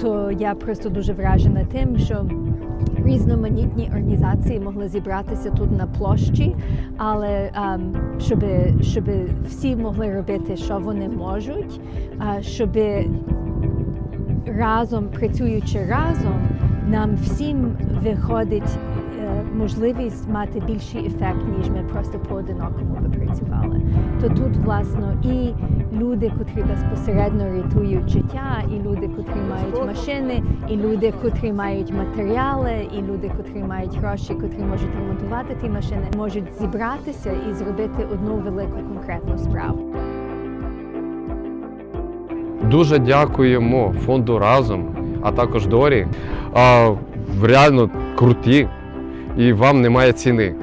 то я просто дуже вражена тим, що різноманітні організації могли зібратися тут на площі, але ем, щоб, щоб всі могли робити, що вони можуть, щоб разом, працюючи разом, нам всім виходить е, можливість мати більший ефект, ніж ми просто поодинокому би працювали. То тут, власно, і люди, котрі безпосередньо рятують життя, і люди, котрі мають машини, і люди, котрі мають матеріали, і люди, котрі мають гроші, котрі можуть ремонтувати ті машини, можуть зібратися і зробити одну велику конкретну справу. Дуже дякуємо фонду разом, а також Дорі. А, реально круті, і вам немає ціни.